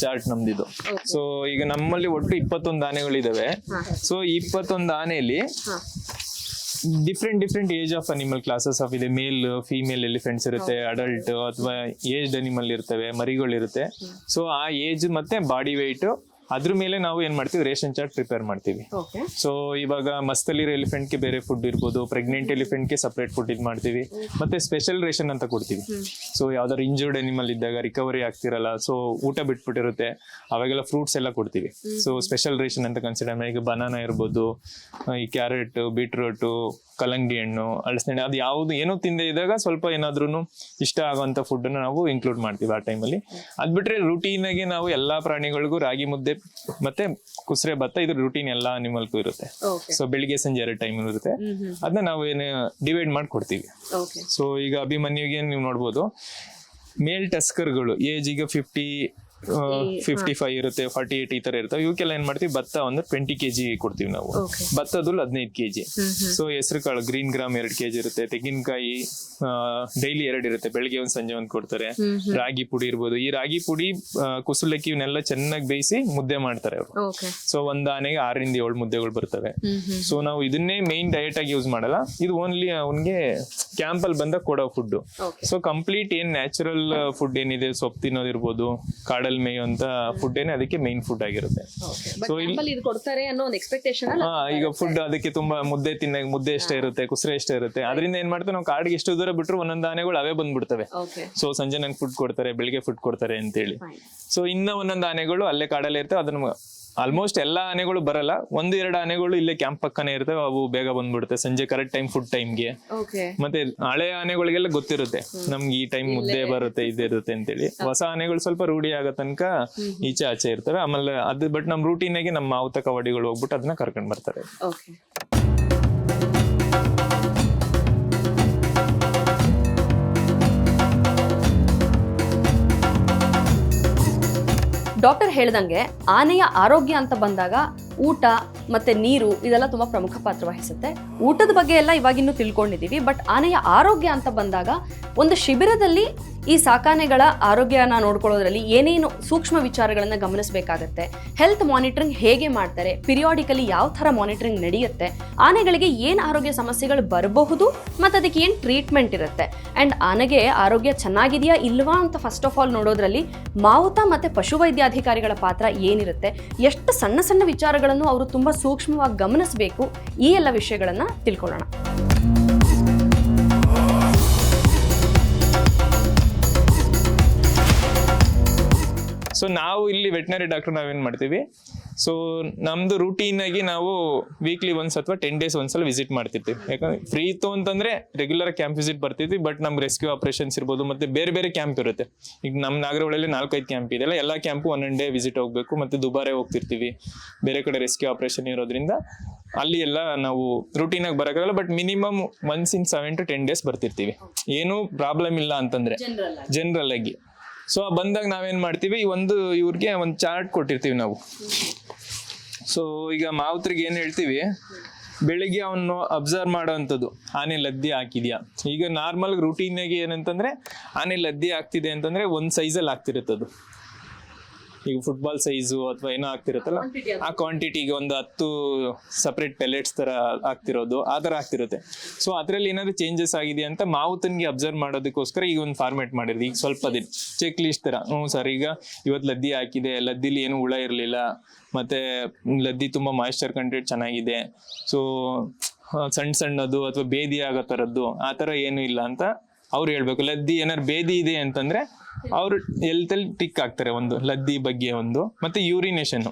ಚಾರ್ಟ್ ನಮ್ದಿದು. ಸೊ ಈಗ ನಮ್ಮಲ್ಲಿ ಒಟ್ಟು ಇಪ್ಪತ್ತೊಂದು ಆನೆಗಳಿದಾವೆ. ಸೊ ಇಪ್ಪತ್ತೊಂದು ಆನೆಯಲ್ಲಿ ಹಾ. Different different age of animal classes of ಇದೆ. ಮೇಲ್ ಫೀಮೇಲ್ ಎಲಿಫೆಂಟ್ಸ್ ಇರುತ್ತೆ ಅಡಲ್ಟ್ ಅಥವಾ ಏಜ್ಡ್ ಅನಿಮಲ್ ಇರ್ತವೆ ಮರಿಗಳಿರುತ್ತೆ. ಸೊ ಆ ಏಜ್ ಮತ್ತೆ ಬಾಡಿ ವೆಯ್ಟ್ ಅದ್ರ ಮೇಲೆ ನಾವು ಏನ್ ಮಾಡ್ತೀವಿ ರೇಷನ್ ಚಾರ್ಟ್ ಪ್ರಿಪೇರ್ ಮಾಡ್ತೀವಿ. ಸೊ ಇವಾಗ ಮಸ್ತಲ್ಲಿರೋ ಎಲಿಫೆಂಟ್ಗೆ ಬೇರೆ ಫುಡ್ ಇರ್ಬೋದು ಪ್ರೆಗ್ನೆಂಟ್ ಎಲಿಫೆಂಟ್ಗೆ ಸಪ್ರೇಟ್ ಫುಡ್ ಇದು ಮಾಡ್ತೀವಿ. ಮತ್ತೆ ಸ್ಪೆಷಲ್ ರೇಷನ್ ಅಂತ ಕೊಡ್ತೀವಿ. ಸೊ ಯಾವ್ದಾದ್ರು ಇಂಜುರ್ಡ್ ಅನಿಮಲ್ ಇದ್ದಾಗ ರಿಕವರಿ ಆಗ್ತಿರಲ್ಲ ಸೊ ಊಟ ಬಿಟ್ಬಿಟ್ಟಿರುತ್ತೆ. ಅವಾಗೆಲ್ಲ ಫ್ರೂಟ್ಸ್ ಎಲ್ಲ ಕೊಡ್ತೀವಿ. ಸೊ ಸ್ಪೆಷಲ್ ರೇಷನ್ ಅಂತ ಕನ್ಸಿಡರ್ ಮಾಡಿ ಈಗ ಬನಾನಾ ಇರ್ಬೋದು ಈ ಕ್ಯಾರೆಟ್ ಬೀಟ್ರೂಟು ಕಲ್ಲಂಗಡಿ ಹಣ್ಣು ಅಳಸನೆ ಅದು ಯಾವುದು ಏನೋ ತಿಂದೆ ಇದ್ದಾಗ ಸ್ವಲ್ಪ ಏನಾದ್ರೂ ಇಷ್ಟ ಆಗುವಂತ ಫುಡ್ ನಾವು ಇನ್ಕ್ಲೂಡ್ ಮಾಡ್ತೀವಿ ಆ ಟೈಮಲ್ಲಿ ಅದ್ ಬಿಟ್ರೆ ರುಟೀನ್ ಆಗಿ ನಾವು ಎಲ್ಲಾ ಪ್ರಾಣಿಗಳಿಗೂ ರಾಗಿ ಮುದ್ದೆ ಮತ್ತೆ ಕುಸ್ರೆ ಭತ್ತ ಇದು ರೂಟೀನ್ ಎಲ್ಲಾ ಅನಿಮಲ್ಗೂ ಇರುತ್ತೆ. ಸೊ ಬೆಳಿಗ್ಗೆ ಸಂಜೆ ಎರಡು ಟೈಮ್ ಇರುತ್ತೆ. ಅದನ್ನ ನಾವು ಏನು ಡಿವೈಡ್ ಮಾಡಿ ಕೊಡ್ತೀವಿ ಸೊ ಈಗ ಅಭಿಮನ್ಯುಗೆ ನೀವು ನೋಡ್ಬೋದು ಮೇಲ್ ಟಸ್ಕರ್ಗಳು ಏಜ್ ಈಗ ಫಿಫ್ಟಿ ಫಿಫ್ಟಿ ಫೈವ್ ಇರುತ್ತೆ ಫಾರ್ಟಿ ಏಟ್ ಈ ತರ ಇರ್ತವೆ ಇವಕ್ಕೆಲ್ಲ ಏನ್ ಮಾಡ್ತೀವಿ? ಭತ್ತ ಒಂದು ಟ್ವೆಂಟಿ ಕೆಜಿ ಕೊಡ್ತೀವಿ ನಾವು. ಭತ್ತದಲ್ಲಿ ಹದಿನೈದು ಕೆಜಿ ಸೊ ಹೆಸರು ಕಾಳು ಗ್ರೀನ್ ಗ್ರಾಮ್ ಎರಡು ಕೆಜಿ ಇರುತ್ತೆ. ತೆಂಗಿನಕಾಯಿ ಡೈಲಿ ಎರಡು ಇರುತ್ತೆ. ಬೆಳಿಗ್ಗೆ ಒಂದು ಸಂಜೆ ಒಂದು ಕೊಡ್ತಾರೆ. ರಾಗಿ ಪುಡಿ ಇರ್ಬೋದು. ಈ ರಾಗಿ ಪುಡಿ ಕುಸುಲಕ್ಕಿ ಇವನ್ನೆಲ್ಲ ಚೆನ್ನಾಗಿ ಬೇಯಿಸಿ ಮುದ್ದೆ ಮಾಡ್ತಾರೆ ಅವರು. ಸೊ ಒಂದ್ ಆನೆಗೆ ಆರಿಂದ ಏಳು ಮುದ್ದೆಗಳು ಬರ್ತವೆ. ಸೊ ನಾವು ಇದನ್ನೇ ಮೇನ್ ಡಯಟ್ ಆಗಿ ಯೂಸ್ ಮಾಡಲ್ಲ. ಇದು ಓನ್ಲಿ ಅವನ್ಗೆ ಕ್ಯಾಂಪ್ ಅಲ್ಲಿ ಬಂದ ಕೊಡೋ ಫುಡ್ ಸೊ ಕಂಪ್ಲೀಟ್ ಏನ್ ನ್ಯಾಚುರಲ್ ಫುಡ್ ಏನಿದೆ? ಸೊಪ್ಪು ತಿನ್ನೋದಿರ್ಬೋದು ಕಾಡಲ್ ಮೇಯುವಂತ ಫುಡ್ ಏನೇ ಅದಕ್ಕೆ ಮೇನ್ ಫುಡ್ ಆಗಿರುತ್ತೆ. ಸೊ ಇಲ್ಲಿ- ಇದು ಕೊಡ್ತಾರೆ ಅನ್ನೋ ಒಂದು ಎಕ್ಸ್ಪೆಕ್ಟೇಷನ್ ಹಾ ಈಗ ಫುಡ್ ಅದಕ್ಕೆ ತುಂಬಾ ಮುದ್ದೆ ತಿನ್ನ ಮುದ್ದೆ ಎಷ್ಟೇ ಇರುತ್ತೆ ಕುಸ್ರೆ ಎಷ್ಟೇ ಇರುತ್ತೆ ಅದರಿಂದ ಏನ್ ಮಾಡ್ತಾರೆ ನಾವು ಕಾಡಿಗೆ ಎಷ್ಟು ದೂರ ಬಿಟ್ರು ಒಂದೊಂದು ಆನೆಗಳು ಅವೇ ಬಂದ್ಬಿಡ್ತವೆ. ಓಕೆ ಸೊ ಸಂಜೆ ನಂಗೆ ಫುಡ್ ಕೊಡ್ತಾರೆ ಬೆಳಿಗ್ಗೆ ಫುಡ್ ಕೊಡ್ತಾರೆ ಅಂತೇಳಿ. ಸೊ ಇನ್ನ ಒಂದೊಂದು ಆನೆಗಳು ಅಲ್ಲೇ ಕಾಡಲ್ಲೇ ಇರ್ತವೆ ಅದನ್ನ ಆಲ್ಮೋಸ್ಟ್ ಎಲ್ಲಾ ಆನೆಗಳು ಬರಲ್ಲ. ಒಂದ್ ಎರಡು ಆನೆಗಳು ಇಲ್ಲೇ ಕ್ಯಾಂಪ್ ಪಕ್ಕನೇ ಇರ್ತವೆ. ಅವು ಬೇಗ ಬಂದ್ಬಿಡುತ್ತೆ. ಸಂಜೆ ಕರೆಕ್ಟ್ ಟೈಮ್ ಫುಡ್ ಟೈಮ್ಗೆ ಮತ್ತೆ ಹಳೆ ಆನೆಗಳಿಗೆಲ್ಲ ಗೊತ್ತಿರುತ್ತೆ. ನಮ್ಗೆ ಈ ಟೈಮ್ ಮುದ್ದೆ ಬರುತ್ತೆ ಇದಿರುತ್ತೆ ಅಂತೇಳಿ. ಹೊಸ ಆನೆಗಳು ಸ್ವಲ್ಪ ರೂಢಿ ಆಗೋ ತನಕ ಈಚೆ ಆಚೆ ಇರ್ತವೆ. ಆಮೇಲೆ ಅದು ಬಟ್ ನಮ್ ರೂಟೀನ್ ಆಗಿ ನಮ್ಮ ಮಾವುತ ಕವಾಡಿಗಳು ಹೋಗ್ಬಿಟ್ಟು ಅದನ್ನ ಕರ್ಕೊಂಡ್ ಬರ್ತಾರೆ. ಡಾಕ್ಟರ್ ಹೇಳ್ದಂಗೆ ಆನೆಯ ಆರೋಗ್ಯ ಅಂತ ಬಂದಾಗ ಊಟ ಮತ್ತೆ ನೀರು ಇದೆಲ್ಲ ತುಂಬಾ ಪ್ರಮುಖ ಪಾತ್ರ ವಹಿಸುತ್ತೆ. ಊಟದ ಬಗ್ಗೆ ಎಲ್ಲ ಇವಾಗಿನ್ನೂ ತಿಳ್ಕೊಂಡಿದ್ದೀವಿ, ಬಟ್ ಆನೆಯ ಆರೋಗ್ಯ ಅಂತ ಬಂದಾಗ ಒಂದು ಶಿಬಿರದಲ್ಲಿ ಈ ಸಾಕಾನೆಗಳ ಆರೋಗ್ಯನ ನೋಡ್ಕೊಳ್ಳೋದ್ರಲ್ಲಿ ಏನೇನು ಸೂಕ್ಷ್ಮ ವಿಚಾರಗಳನ್ನು ಗಮನಿಸಬೇಕಾಗತ್ತೆ? ಹೆಲ್ತ್ ಮಾನಿಟರಿಂಗ್ ಹೇಗೆ ಮಾಡ್ತಾರೆ? ಪಿರಿಯಾಡಿಕಲಿ ಯಾವ ಥರ ಮಾನಿಟರಿಂಗ್ ನಡೆಯುತ್ತೆ? ಆನೆಗಳಿಗೆ ಏನು ಆರೋಗ್ಯ ಸಮಸ್ಯೆಗಳು ಬರಬಹುದು? ಮತ್ತು ಅದಕ್ಕೆ ಏನು ಟ್ರೀಟ್ಮೆಂಟ್ ಇರುತ್ತೆ? ಆ್ಯಂಡ್ ಆನೆಗೆ ಆರೋಗ್ಯ ಚೆನ್ನಾಗಿದೆಯಾ ಇಲ್ವಾ ಅಂತ ಫಸ್ಟ್ ಆಫ್ ಆಲ್ ನೋಡೋದ್ರಲ್ಲಿ ಮಾವುತ ಮತ್ತು ಪಶುವೈದ್ಯಾಧಿಕಾರಿಗಳ ಪಾತ್ರ ಏನಿರುತ್ತೆ? ಎಷ್ಟು ಸಣ್ಣ ಸಣ್ಣ ವಿಚಾರಗಳನ್ನು ಅವರು ತುಂಬ ಸೂಕ್ಷ್ಮವಾಗಿ ಗಮನಿಸಬೇಕು? ಈ ಎಲ್ಲ ವಿಷಯಗಳನ್ನು ತಿಳ್ಕೊಳ್ಳೋಣ. ಸೊ ನಾವು ಇಲ್ಲಿ ವೆಟನರಿ ಡಾಕ್ಟರ್ ನಾವೇನ್ ಮಾಡ್ತೀವಿ? ಸೊ ನಮ್ದು ರೂಟೀನ್ ಆಗಿ ನಾವು ವೀಕ್ಲಿ ಒನ್ಸ್ ಅಥವಾ ಟೆನ್ ಡೇಸ್ ಒಂದ್ಸಲ ವಿಸಿಟ್ ಮಾಡ್ತಿರ್ತೀವಿ. ಯಾಕಂದ್ರೆ ಫ್ರೀ ಇತ್ತು ಅಂತಂದ್ರೆ ರೆಗ್ಯುಲರ್ ಕ್ಯಾಂಪ್ ವಿಸಿಟ್ ಬರ್ತಿದ್ವಿ ಬಟ್ ನಮ್ ರೆಸ್ಕ್ಯೂ ಆಪರೇಷನ್ಸ್ ಇರ್ಬೋದು ಮತ್ತೆ ಬೇರೆ ಬೇರೆ ಕ್ಯಾಂಪ್ ಇರುತ್ತೆ. ಈಗ ನಮ್ಮ ನಾಗರಹೊಳೆಯಲ್ಲಿ ನಾಲ್ಕೈದು ಕ್ಯಾಂಪ್ ಇದೆಲ್ಲ ಎಲ್ಲ ಕ್ಯಾಂಪು ಒನ್ ಡೇ ವಿಸಿಟ್ ಹೋಗ್ಬೇಕು ಮತ್ತೆ ದುಬಾರೆ ಹೋಗ್ತಿರ್ತೀವಿ. ಬೇರೆ ಕಡೆ ರೆಸ್ಕ್ಯೂ ಆಪರೇಷನ್ ಇರೋದ್ರಿಂದ ಅಲ್ಲಿ ಎಲ್ಲ ನಾವು ರೂಟೀನ್ ಆಗಿ ಬರೋಕ್ಕಾಗಲ್ಲ but minimum once in seven to ten days ಬರ್ತಿರ್ತೀವಿ. ಏನೂ ಪ್ರಾಬ್ಲಮ್ ಇಲ್ಲ ಅಂತಂದ್ರೆ ಜನರಲ್ ಆಗಿ. ಸೊ ಬಂದಾಗ ನಾವೇನ್ ಮಾಡ್ತೀವಿ? ಈ ಒಂದು ಇವ್ರಿಗೆ ಒಂದು ಚಾರ್ಟ್ ಕೊಟ್ಟಿರ್ತೀವಿ ನಾವು. ಸೊ ಈಗ ಮಾವುತ್ರಿಗೆ ಏನ್ ಹೇಳ್ತೀವಿ? ಬೆಳಿಗ್ಗೆ ಅವನು ಅಬ್ಸರ್ವ್ ಮಾಡೋವಂಥದ್ದು, ಆನೆ ಲದ್ದಿ ಹಾಕಿದ್ಯಾ? ಈಗ ನಾರ್ಮಲ್ ಆಗಿ ಏನಂತಂದ್ರೆ, ಆನೆ ಲದ್ದಿ ಆಗ್ತಿದೆ ಅಂತಂದ್ರೆ ಒಂದ್ ಸೈಜಲ್ಲಿ ಆಗ್ತಿರುತ್ತದು ಈಗ ಫುಟ್ಬಾಲ್ ಸೈಜು ಅಥವಾ ಏನೋ ಆಗ್ತಿರುತ್ತಲ್ಲ ಆ ಕ್ವಾಂಟಿಟಿಗೆ ಒಂದು ಹತ್ತು ಸಪ್ರೇಟ್ ಪೆಲೆಟ್ಸ್ ತರ ಆಗ್ತಿರೋದು ಆ ತರ ಆಗ್ತಿರುತ್ತೆ. ಸೊ ಅದ್ರಲ್ಲಿ ಏನಾದ್ರು ಚೇಂಜಸ್ ಆಗಿದೆ ಅಂತ ಮಾವುತನ್ಗೆ ಅಬ್ಸರ್ವ್ ಮಾಡೋದಕ್ಕೋಸ್ಕರ ಈಗ ಒಂದು ಫಾರ್ಮೆಟ್ ಮಾಡಿರೋದು ಈಗ ಸ್ವಲ್ಪ ದಿನ. ಚೆಕ್ ಲಿಸ್ಟ್ ತರ ಹ್ಞೂ ಸರ್ ಈಗ ಇವತ್ತು ಲದ್ದಿ ಹಾಕಿದೆ ಲದ್ದಿಲಿ ಏನು ಹುಳ ಇರಲಿಲ್ಲ ಮತ್ತೆ ಲದ್ದಿ ತುಂಬಾ ಮಾಯಿಶ್ಚರ್ ಕಂಟೆಂಟ್ ಚೆನ್ನಾಗಿದೆ. ಸೊ ಸಣ್ಣ ಸಣ್ಣದು ಅಥವಾ ಬೇದಿ ಆಗೋ ತರದ್ದು ಆ ಥರ ಏನು ಇಲ್ಲ ಅಂತ ಅವ್ರು ಹೇಳ್ಬೇಕು. ಲದ್ದಿ ಏನಾರು ಬೇದಿ ಇದೆ ಅಂತಂದ್ರೆ ಅವರು ಎಲ್ತಲ್ಲಿ ಟಿಕ್ ಆಗ್ತಾರೆ ಒಂದು, ಲದ್ದಿ ಬಗ್ಗೆ ಒಂದು, ಮತ್ತೆ ಯೂರಿನೇಷನ್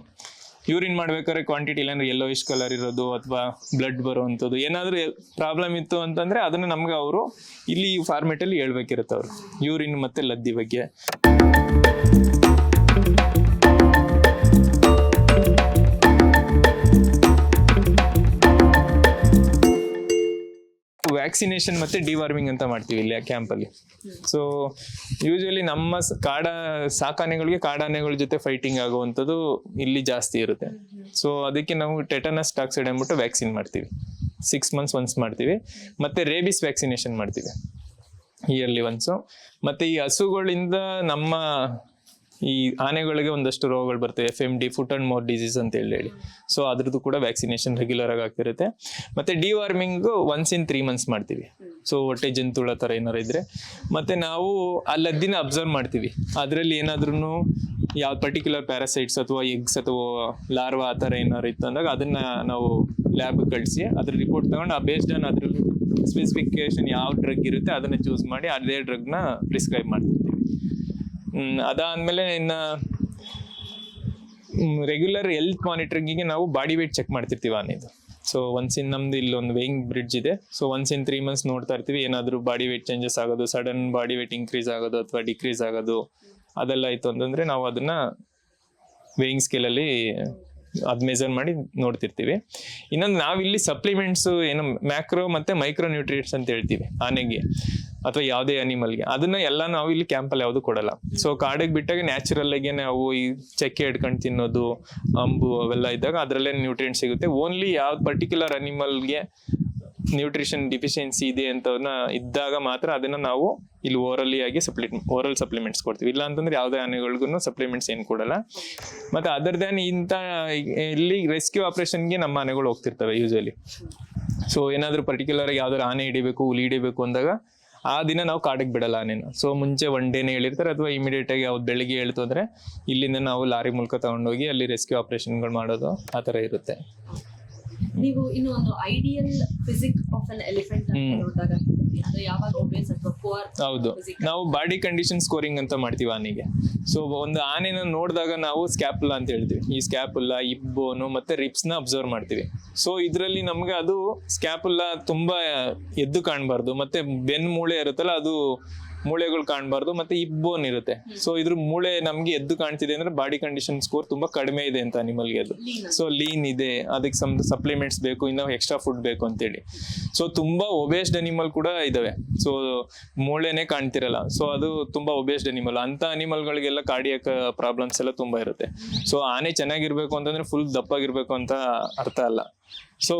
ಯೂರಿನ್ ಮಾಡ್ಬೇಕಾದ್ರೆ ಕ್ವಾಂಟಿಟಿ ಇಲ್ಲಾಂದ್ರೆ ಯೆಲ್ಲೋಯಿಶ್ ಕಲರ್ ಇರೋದು ಅಥವಾ ಬ್ಲಡ್ ಬರುವಂಥದ್ದು. ಏನಾದರೂ ಪ್ರಾಬ್ಲಮ್ ಇತ್ತು ಅಂತಂದ್ರೆ ಅದನ್ನ ನಮ್ಗೆ ಅವರು ಇಲ್ಲಿ ಈ ಫಾರ್ಮೆಟ್ ಅಲ್ಲಿ ಹೇಳ್ಬೇಕಿರುತ್ತೆ ಅವರು. ಯೂರಿನ್ ಮತ್ತೆ ಲದ್ದಿ ಬಗ್ಗೆ. ವ್ಯಾಕ್ಸಿನೇಷನ್ ಮತ್ತೆ ಡಿವಾರ್ಮಿಂಗ್ ಅಂತ ಮಾಡ್ತೀವಿ ಇಲ್ಲಿ ಕ್ಯಾಂಪ್ ಅಲ್ಲಿ. ಸೊ ಯೂಶಲಿ ನಮ್ಮ ಕಾಡ ಸಾಕಾನೆಗಳಿಗೆ ಕಾಡಾನೆಗಳ ಜೊತೆ ಫೈಟಿಂಗ್ ಆಗುವಂಥದ್ದು ಇಲ್ಲಿ ಜಾಸ್ತಿ ಇರುತ್ತೆ. ಸೊ ಅದಕ್ಕೆ ನಾವು ಟೆಟನಸ್ ಟಾಕ್ಸೈಡ್ ಅಂದ್ಬಿಟ್ಟು ವ್ಯಾಕ್ಸಿನ್ ಮಾಡ್ತೀವಿ. ಸಿಕ್ಸ್ ಮಂತ್ಸ್ ಒನ್ಸ್ ಮಾಡ್ತೀವಿ. ಮತ್ತೆ ರೇಬಿಸ್ ವ್ಯಾಕ್ಸಿನೇಷನ್ ಮಾಡ್ತೀವಿ. ಇಯರ್ಲಿ ಒನ್ಸು ಮತ್ತೆ ಈ ಹಸುಗಳಿಂದ ನಮ್ಮ ಈ ಆನೆಗಳಿಗೆ ಒಂದಷ್ಟು ರೋಗಗಳು ಬರ್ತವೆ F M D foot and mouth disease ಅಂತ ಹೇಳಿ ಹೇಳಿ. ಸೊ ಅದ್ರದ್ದು ಕೂಡ ವ್ಯಾಕ್ಸಿನೇಷನ್ ರೆಗ್ಯುಲರ್ ಆಗಿ ಆಗ್ತಿರುತ್ತೆ. ಮತ್ತೆ deworming once in three months ಮಾಡ್ತೀವಿ. ಸೊ ಹೊಟ್ಟೆ ಜಂತುಳ ಥರ ಏನಾರು ಇದ್ರೆ. ಮತ್ತೆ ನಾವು ಅಲ್ಲದ್ದಿನ ಅಬ್ಸರ್ವ್ ಮಾಡ್ತೀವಿ. ಅದರಲ್ಲಿ ಏನಾದ್ರೂ ಯಾವ ಪರ್ಟಿಕ್ಯುಲರ್ ಪ್ಯಾರಾಸೈಟ್ಸ್ ಅಥವಾ ಎಗ್ಸ್ ಅಥವಾ ಲಾರ್ವಾ ಆ ಥರ ಏನಾರು ಇತ್ತು ಅಂದಾಗ ಅದನ್ನ ನಾವು ಲ್ಯಾಬ್ ಕಳಿಸಿ ಅದ್ರ ರಿಪೋರ್ಟ್ ತಗೊಂಡು ಆ ಬೇಸ್ಡ್ ಆನ್ ಅದ್ರ ಸ್ಪೆಸಿಫಿಕೇಶನ್ ಯಾವ ಡ್ರಗ್ ಇರುತ್ತೆ ಅದನ್ನ ಚೂಸ್ ಮಾಡಿ ಅದೇ ಡ್ರಗ್ನ ಪ್ರಿಸ್ಕ್ರೈಬ್ ಮಾಡ್ತಿರ್ತೀವಿ ಹ್ಮ್, ಅದಾದ್ಮೇಲೆ ಇನ್ನ ರೆಗ್ಯುಲರ್ ಹೆಲ್ತ್ ಮಾನಿಟರಿಂಗಿಗೆ ನಾವು ಬಾಡಿ ವೇಟ್ ಚೆಕ್ ಮಾಡ್ತಿರ್ತೀವಿ ಆನೆದು ಸೊ ಒನ್ಸ್ ಇನ್ ನಮ್ದು ಇಲ್ಲೊಂದು ವೇಯಿಂಗ್ ಬ್ರಿಡ್ಜ್ ಇದೆ. So once in three months ನೋಡ್ತಾ ಇರ್ತೀವಿ, ಏನಾದರೂ ಬಾಡಿ ವೇಟ್ ಚೇಂಜಸ್ ಆಗೋದು ಸಡನ್ ಬಾಡಿ ವೇಟ್ ಇನ್ಕ್ರೀಸ್ ಆಗೋದು ಅಥವಾ ಡಿಕ್ರೀಸ್ ಆಗೋದು, ಅದೆಲ್ಲ ಆಯ್ತು ಅಂತಂದ್ರೆ ನಾವು ಅದನ್ನ ವೇಯಿಂಗ್ ಸ್ಕೇಲಲ್ಲಿ ಅದು ಮೆಜರ್ ಮಾಡಿ ನೋಡ್ತಿರ್ತೀವಿ. ಇನ್ನೊಂದು ನಾವಿಲ್ಲಿ ಸಪ್ಲಿಮೆಂಟ್ಸು ಏನು ಮ್ಯಾಕ್ರೋ ಮತ್ತೆ ಮೈಕ್ರೋ ನ್ಯೂಟ್ರಿಯೆಂಟ್ಸ್ ಅಂತ ಹೇಳ್ತೀವಿ ಆನೆಗೆ. ಅಥವಾ ಯಾವುದೇ ಅನಿಮಲ್ಗೆ ಅದನ್ನ ಎಲ್ಲ ನಾವು ಇಲ್ಲಿ ಕ್ಯಾಂಪಲ್ಲಿ ಯಾವುದು ಕೊಡಲ್ಲ. ಸೊ ಕಾಡಿಗೆ ಬಿಟ್ಟಾಗ ನ್ಯಾಚುರಲ್ ಆಗಿ ನಾವು ಈ ಚಕ್ಕೆ ಹಿಡ್ಕೊಂಡು ತಿನ್ನೋದು, ಅಂಬು ಅವೆಲ್ಲ ಇದ್ದಾಗ ಅದರಲ್ಲೇ ನ್ಯೂಟ್ರಿಯೆಂಟ್ ಸಿಗುತ್ತೆ. ಓನ್ಲಿ ಯಾವ್ದು ಪರ್ಟಿಕ್ಯುಲರ್ ಅನಿಮಲ್ಗೆ ನ್ಯೂಟ್ರಿಷನ್ ಡಿಫಿಷಿಯನ್ಸಿ ಇದೆ ಅಂತವನ್ನ ಇದ್ದಾಗ ಮಾತ್ರ ಅದನ್ನ ನಾವು ಇಲ್ಲಿ ಓರಲಿ ಆಗಿ ಸಪ್ಲಿ ಓರಲ್ ಸಪ್ಲಿಮೆಂಟ್ಸ್ ಕೊಡ್ತೀವಿ. ಇಲ್ಲ ಅಂತಂದ್ರೆ ಯಾವುದೇ ಆನೆಗಳಿಗೂ ಸಪ್ಲಿಮೆಂಟ್ಸ್ ಏನು ಕೊಡಲ್ಲ. ಮತ್ತೆ ಅದರ್ ದ್ಯಾನ್ ಇಂಥ ಇಲ್ಲಿ ರೆಸ್ಕ್ಯೂ ಆಪರೇಷನ್ಗೆ ನಮ್ಮ ಆನೆಗಳು ಹೋಗ್ತಿರ್ತವೆ ಯೂಶಲಿ ಸೊ ಏನಾದರೂ ಪರ್ಟಿಕ್ಯುಲರ್ ಯಾವ್ದಾದ್ರು ಆನೆ ಹಿಡಿಬೇಕು, ಹುಲಿ ಹಿಡಿಬೇಕು ಅಂದಾಗ ಆ ದಿನ ನಾವು ಕಾಡಿಗೆ ಬಿಡಲ್ಲ ನೀನು. ಸೊ ಮುಂಚೆ ಒನ್ ಡೇನೇ ಹೇಳಿರ್ತಾರೆ, ಅಥವಾ ಇಮಿಡಿಯೇಟ್ ಆಗಿ ಅವ್ರು ಬೆಳಿಗ್ಗೆ ಹೇಳ್ತು ಅಂದ್ರೆ ಇಲ್ಲಿಂದ ನಾವು ಲಾರಿ ಮೂಲಕ ತಗೊಂಡೋಗಿ ಅಲ್ಲಿ ರೆಸ್ಕ್ಯೂ ಆಪರೇಷನ್ಗಳು ಮಾಡೋದು ಆ ಥರ ಇರುತ್ತೆ. ನೀವು ಇನ್ನು ಒಂದು ideal physique of an elephant ಅಂತ ನೋಡಿದಾಗ ಅದು ಯಾವಾಗ ಒಬೇಸ್ ಅಥವಾ ಪುವರ್ ಹೌದು. ನಾವು ಬಾಡಿ ಕಂಡೀಷನ್ ಸ್ಕೋರಿಂಗ್ ಅಂತ ಮಾಡ್ತೀವಿ ಆನೆಗೆ. ಸೊ ಒಂದು ಆನೆನ ನೋಡಿದಾಗ ನಾವು ಸ್ಕ್ಯಾಪುಲಾ ಅಂತ ಹೇಳ್ತೀವಿ. ಈ ಸ್ಕ್ಯಾಪುಲಾ ಇಬ್ಬೋನು ಮತ್ತೆ ರಿಪ್ಸ್ನ ಅಬ್ಸರ್ವ್ ಮಾಡ್ತೀವಿ. ಸೊ ಇದರಲ್ಲಿ ನಮ್ಗೆ ಅದು ಸ್ಕ್ಯಾಪುಲಾ ತುಂಬಾ ಎದ್ದು ಕಾಣಬಾರ್ದು. ಮತ್ತೆ ಬೆನ್ ಮೂಳೆ ಇರುತ್ತಲ್ಲ ಅದು ಮೂಳೆಗಳು ಕಾಣಬಾರ್ದು ಮತ್ತೆ ಇಬ್ಬೋನ್ ಇರುತ್ತೆ. ಸೊ ಇದ್ರ ಮೂಳೆ ನಮ್ಗೆ ಎದ್ದು ಕಾಣ್ತಿದೆ ಅಂದ್ರೆ ಬಾಡಿ ಕಂಡೀಷನ್ ಸ್ಕೋರ್ ತುಂಬಾ ಕಡಿಮೆ ಇದೆ ಅಂತ ಅನಿಮಲ್ಗೆ ಅದು ಸೊ ಲೀನ್ ಇದೆ. ಅದಕ್ಕೆ ಸಮ್ ಸಪ್ಲಿಮೆಂಟ್ಸ್ ಬೇಕು ಇನ್ನ ಎಕ್ಸ್ಟ್ರಾ ಫುಡ್ ಬೇಕು ಅಂತೇಳಿ. ಸೊ ತುಂಬಾ ಒಬೇಸ್ಡ್ ಅನಿಮಲ್ ಕೂಡ ಇದಾವೆ. ಸೊ ಮೂಳೆನೆ ಕಾಣ್ತಿರಲ್ಲ. ಸೊ ಅದು ತುಂಬಾ ಒಬೇಸ್ಡ್ ಅನಿಮಲ್ ಅಂತ ಅನಿಮಲ್ಗಳಿಗೆಲ್ಲ ಕಾರ್ಡಿಯಕ್ ಪ್ರಾಬ್ಲಮ್ಸ್ ಎಲ್ಲ ತುಂಬಾ ಇರುತ್ತೆ. ಸೊ ಆನೆ ಚೆನ್ನಾಗಿರ್ಬೇಕು ಅಂತಂದ್ರೆ ಫುಲ್ ದಪ್ಪಾಗಿರ್ಬೇಕು ಅಂತ ಅರ್ಥ ಅಲ್ಲ. ಸೊ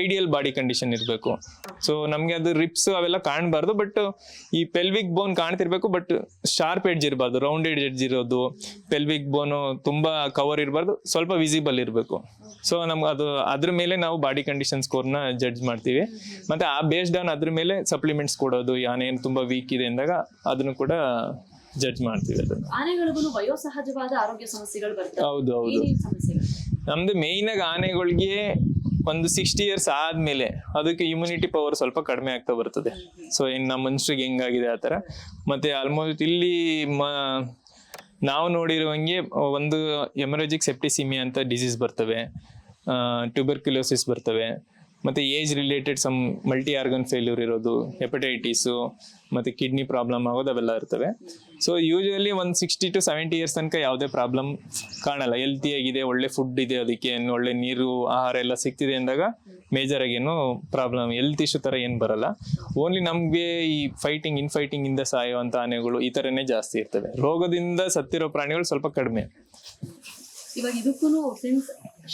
ಐಡಿಯಲ್ ಬಾಡಿ ಕಂಡೀಷನ್ ಇರಬೇಕು. ಸೊ ನಮಗೆ ಅದು ರಿಪ್ಸ್ ಅವೆಲ್ಲ ಕಾಣಬಾರ್ದು ಬಟ್ ಈ ಪೆಲ್ವಿಕ್ ಬೋನ್ ಕಾಣ್ತಿರ್ಬೇಕು ಬಟ್ ಶಾರ್ಪ್ ಎಡ್ಜ್ ಇರಬಾರ್ದು ರೌಂಡೆಡ್ ಎಡ್ಜ್ ಇರೋದು. ಪೆಲ್ವಿಕ್ ಬೋನು ತುಂಬಾ ಕವರ್ ಇರಬಾರ್ದು ಸ್ವಲ್ಪ ವಿಸಿಬಲ್ ಇರಬೇಕು. ಸೊ ನಮ್ಗೆ ಅದು ಅದ್ರ ಮೇಲೆ ನಾವು ಬಾಡಿ ಕಂಡೀಷನ್ ಸ್ಕೋರ್ನ ಜಡ್ಜ್ ಮಾಡ್ತೀವಿ. ಮತ್ತೆ ಆ ಬೇಸ್ಡ್ ಆನ್ ಅದ್ರ ಮೇಲೆ ಸಪ್ಲಿಮೆಂಟ್ಸ್ ಕೊಡೋದು ಯಾನೇನು ಆನೆ ಏನು ತುಂಬಾ ವೀಕ್ ಇದೆ ಅಂದಾಗ ಅದನ್ನು ಕೂಡ ಜಡ್ಜ್ ಮಾಡ್ತೀವಿ ಅದನ್ನು. ಆನೆಗಳಿಗೂ ವಯೋಸಹಜವಾದ ಆರೋಗ್ಯ ಸಮಸ್ಯೆಗಳು ಬರ್ತವೆ. ಹೌದು ಹೌದು. ನಮ್ದು ಮೇಯ್ನ್ ಆಗಿ ಆನೆಗಳಿಗೆ ಒಂದು ಸಿಕ್ಸ್ಟಿ ಇಯರ್ಸ್ ಆದ್ಮೇಲೆ ಅದಕ್ಕೆ ಇಮ್ಯುನಿಟಿ ಪವರ್ ಸ್ವಲ್ಪ ಕಡಿಮೆ ಆಗ್ತಾ ಬರ್ತದೆ. ಸೊ ಇನ್ನು ನಮ್ಮ ಮನುಷ್ಯರಿಗೆ ಹೆಂಗಾಗಿದೆ ಆ ಥರ. ಮತ್ತೆ ಆಲ್ಮೋಸ್ಟ್ ಇಲ್ಲಿ ಮ, ನಾವು ನೋಡಿರುವಂಗೆ ಒಂದು ಎಮರೋಜಿಕ್ ಸೆಪ್ಟಿಸಿಮಿಯಾ ಅಂತ ಡಿಸೀಸ್ ಬರ್ತವೆ. ಟ್ಯೂಬರ್ಕ್ಯುಲೋಸಿಸ್ ಬರ್ತವೆ. ಮತ್ತೆ age related some multi organ failure ಇರೋದು ಹೆಪಟೈಟಿಸು ಮತ್ತೆ ಕಿಡ್ನಿ ಪ್ರಾಬ್ಲಮ್ ಆಗೋದು ಅವೆಲ್ಲ ಇರ್ತವೆ. ಸೊ ಯೂಶಲಿ ಒಂದು ಸಿಕ್ಸ್ಟಿ ಟು ಸೆವೆಂಟಿ ಇಯರ್ಸ್ ತನಕ ಯಾವುದೇ ಪ್ರಾಬ್ಲಮ್ ಕಾಣಲ್ಲ. ಹೆಲ್ತಿ ಆಗಿದೆ, ಒಳ್ಳೆ ಫುಡ್ ಇದೆ ಅದಕ್ಕೆ, ಒಳ್ಳೆ ನೀರು, ಆಹಾರ ಎಲ್ಲ ಸಿಗ್ತಿದೆ ಅಂದಾಗ ಮೇಜರ್ ಆಗಿ ಏನು ಪ್ರಾಬ್ಲಮ್ ಹೆಲ್ತ್ ಇಶ್ಯೂ ಥರ ಏನು ಬರಲ್ಲ. ಓನ್ಲಿ ನಮಗೆ ಈ ಫೈಟಿಂಗ್ ಇನ್ ಫೈಟಿಂಗ್ ಇಂದ ಸಾಯುವಂಥ ಆನೆಗಳು ಈ ಥರನೇ ಜಾಸ್ತಿ ಇರ್ತವೆ. ರೋಗದಿಂದ ಸತ್ತಿರೋ ಪ್ರಾಣಿಗಳು ಸ್ವಲ್ಪ ಕಡಿಮೆ. ಇವಾಗ ಇದಕ್ಕೂ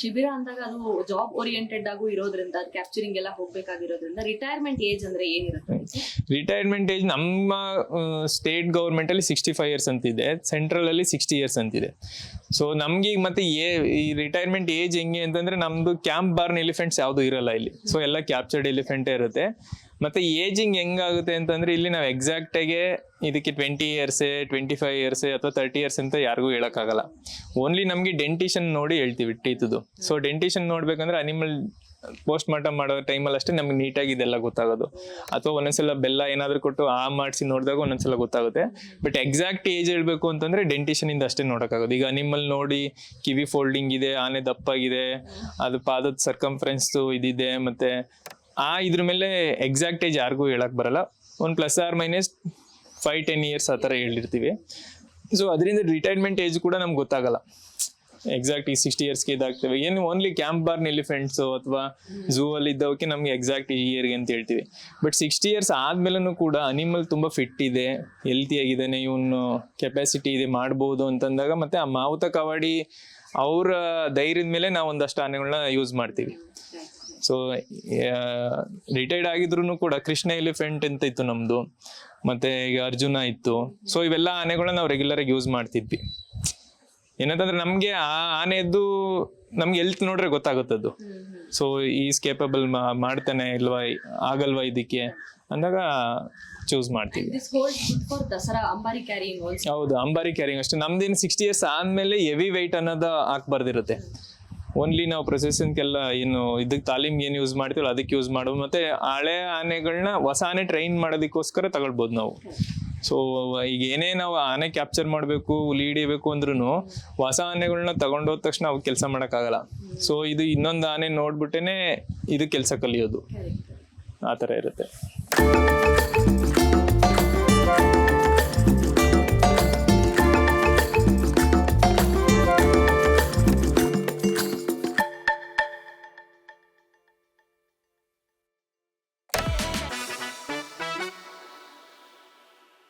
ಶಿಬಿರ ಅಂದಾಗ ಅದು ಜಾಬ್ ಓರಿಯೆಂಟೆಡ್ ಆಗು ಇರೋದ್ರಿಂದ ಕ್ಯಾಪ್ಚರಿಂಗ್ ಎಲ್ಲ ಹೋಗ್ಬೇಕಾಗಿರೋದ್ರಿಂದ ರಿಟೈರ್ಮೆಂಟ್ ಏಜ್ ಅಂದ್ರೆ ಏನಿರುತ್ತೆ? ರಿಟೈರ್ಮೆಂಟ್ ಏಜ್ ನಮ್ಮ ಸ್ಟೇಟ್ ಗೌರ್ಮೆಂಟ್ ಅಲ್ಲಿ ಸಿಕ್ಸ್ಟಿ ಫೈವ್ ಇಯರ್ಸ್ ಅಂತಿದೆ ಸೆಂಟ್ರಲ್ ಅಲ್ಲಿ ಸಿಕ್ಸ್ಟಿ ಇಯರ್ಸ್ ಅಂತಿದೆ. ಸೊ ನಮ್ಗೆ ಈಗ ಮತ್ತೆ ಏ, ಈ ರಿಟೈರ್ಮೆಂಟ್ ಏಜ್ ಹೆಂಗೆ ಅಂತಂದ್ರೆ ನಮ್ದು ಕ್ಯಾಂಪ್ ಬಾರ್ನ್ ಎಲಿಫೆಂಟ್ಸ್ ಯಾವುದು ಇರಲ್ಲ ಇಲ್ಲಿ. ಸೊ ಎಲ್ಲ ಕ್ಯಾಪ್ಚರ್ಡ್ ಎಲಿಫೆಂಟೇ ಇರುತ್ತೆ. ಮತ್ತೆ ಏಜಿಂಗ್ ಹೆಂಗಾಗುತ್ತೆ ಅಂತಂದ್ರೆ ಇಲ್ಲಿ ನಾವು ಎಕ್ಸಾಕ್ಟ್ ಆಗಿ ಇದಕ್ಕೆ twenty years twenty five years ಅಥವಾ ತರ್ಟಿ ಇಯರ್ಸ್ ಅಂತ ಯಾರಿಗೂ ಹೇಳಕ್ಕಾಗಲ್ಲ. ಓನ್ಲಿ ನಮಗೆ ಡೆಂಟಿಷನ್ ನೋಡಿ ಹೇಳ್ತೀವಿ ಟೀತದು. ಸೊ ಡೆಂಟಿಷನ್ ನೋಡ್ಬೇಕಂದ್ರೆ ಅನಿಮಲ್ ಪೋಸ್ಟ್ ಮಾರ್ಟಮ್ ಮಾಡೋ ಟೈಮಲ್ಲಿ ಅಷ್ಟೇ ನಮ್ಗೆ ನೀಟಾಗಿ ಇದೆಲ್ಲ ಗೊತ್ತಾಗೋದು. ಅಥವಾ ಒಂದೊಂದ್ಸಲ ಬೆಲ್ಲ ಏನಾದರೂ ಕೊಟ್ಟು ಆ ಮಾಡಿಸಿ ನೋಡಿದಾಗ ಒಂದೊಂದ್ಸಲ ಗೊತ್ತಾಗುತ್ತೆ. ಬಟ್ ಎಕ್ಸಾಕ್ಟ್ ಏಜ್ ಹೇಳಬೇಕು ಅಂತಂದ್ರೆ ಡೆಂಟಿಷನ್ ಇಂದ ಅಷ್ಟೇ ನೋಡೋಕ್ಕಾಗೋದು. ಈಗ ಅನಿಮಲ್ ನೋಡಿ ಕಿವಿ ಫೋಲ್ಡಿಂಗ್ ಇದೆ, ಆನೆ ದಪ್ಪಾಗಿದೆ, ಅದು ಪಾದದ ಸರ್ಕಂಫರೆನ್ಸ್ ಇದಿದೆ, ಮತ್ತೆ ಆ ಇದ್ರ ಮೇಲೆ ಎಕ್ಸಾಕ್ಟ್ ಏಜ್ ಯಾರಿಗೂ ಹೇಳಕ್ ಬರಲ್ಲ. ಒಂದು plus or minus five ten years ಆ ಥರ ಹೇಳಿರ್ತೀವಿ. ಸೊ ಅದರಿಂದ ರಿಟೈರ್ಮೆಂಟ್ ಏಜ್ ಕೂಡ ನಮ್ಗೆ ಗೊತ್ತಾಗಲ್ಲ. ಎಕ್ಸಾಕ್ಟ್ ಈ ಸಿಕ್ಸ್ಟಿ ಇಯರ್ಸ್ಗೆ ಇದಾಗ್ತವೆ. ಏನು ಓನ್ಲಿ ಕ್ಯಾಂಪ್ ಬಾರ್ನ್ ಎಲಿಫೆಂಟ್ಸು ಅಥವಾ ಝೂ ಅಲ್ಲಿ ಇದ್ದವಕ್ಕೆ ನಮ್ಗೆ ಎಕ್ಸಾಕ್ಟ್ ಈ ಇಯರ್ಗೆ ಅಂತ ಹೇಳ್ತೀವಿ. ಬಟ್ ಸಿಕ್ಸ್ಟಿ ಇಯರ್ಸ್ ಆದ್ಮೇಲೂ ಕೂಡ ಅನಿಮಲ್ ತುಂಬ ಫಿಟ್ ಇದೆ ಹೆಲ್ತಿ ಆಗಿದ್ದಾನೆ, ಇವನು ಕೆಪಾಸಿಟಿ ಇದೆ, ಮಾಡ್ಬೋದು ಅಂತಂದಾಗ ಮತ್ತೆ ಆ ಮಾವುತ ಕವಾಡಿ ಅವರ ಧೈರ್ಯದ ಮೇಲೆ ನಾವು ಒಂದಷ್ಟು ಆನೆಗಳನ್ನ ಯೂಸ್ ಮಾಡ್ತೀವಿ ಸೊ ರಿಟೈರ್ಡ್ ಆಗಿದ್ರು ಕೂಡ ಕೃಷ್ಣ ಎಲಿಫೆಂಟ್ ಅಂತ ಇತ್ತು ನಮ್ದು. ಮತ್ತೆ ಈಗ ಅರ್ಜುನ ಇತ್ತು. ಸೊ ಇವೆಲ್ಲ ಆನೆಗಳನ್ನ ನಾವು ರೆಗ್ಯುಲರ್ ಆಗಿ ಯೂಸ್ ಮಾಡ್ತಿದ್ವಿ. ಏನಂತಂದ್ರೆ ನಮ್ಗೆ ಆ ಆನೆದ್ದು ನಮ್ಗೆ ಎಲ್ತ್ ನೋಡ್ರೆ ಗೊತ್ತಾಗುತ್ತದ್ದು. ಸೊ ಈಸ್ ಕೇಪಬಲ್ ಮಾಡ್ತಾನೆ ಇಲ್ವಾ ಆಗಲ್ವಾ ಇದಕ್ಕೆ ಅಂದಾಗ ಚೂಸ್ ಮಾಡ್ತೀವಿ ಹೌದು ಅಂಬಾರಿ ಕ್ಯಾರಿಂಗ್ ಅಷ್ಟೇ. ನಮ್ದೇನು ಸಿಕ್ಸ್ಟಿ ಇಯರ್ಸ್ ಆದ್ಮೇಲೆ ಹೆವಿ ವೆಯ್ಟ್ ಅನ್ನೋದು ಹಾಕ್ಬಾರ್ದಿರುತ್ತೆ. ಓನ್ಲಿ ನಾವು ಪ್ರೊಸೆಸಿಂಗ್ಕೆಲ್ಲ ಏನು ಇದಕ್ಕೆ ತಾಲೀಮ್ ಏನು ಯೂಸ್ ಮಾಡ್ತೀವಲ್ಲ ಅದಕ್ಕೆ ಯೂಸ್ ಮಾಡೋದು. ಮತ್ತೆ ಹಳೆ ಆನೆಗಳನ್ನ ಹೊಸ ಆನೆ ಟ್ರೈನ್ ಮಾಡೋದಕ್ಕೋಸ್ಕರ ತಗೊಳ್ಬೋದು ನಾವು. ಸೊ ಈಗ ಏನೇ ನಾವು ಆನೆ ಕ್ಯಾಪ್ಚರ್ ಮಾಡಬೇಕು ಹಿಡಿಬೇಕು ಅಂದ್ರೂ ಹೊಸ ಆನೆಗಳನ್ನ ತಗೊಂಡೋದ ತಕ್ಷಣ ಅವು ಕೆಲಸ ಮಾಡೋಕ್ಕಾಗಲ್ಲ. ಸೊ ಇದು ಇನ್ನೊಂದು ಆನೆ ನೋಡ್ಬಿಟ್ಟೇನೆ ಇದು ಕೆಲಸ ಕಲಿಯೋದು. ಆ ಥರ ಇರುತ್ತೆ.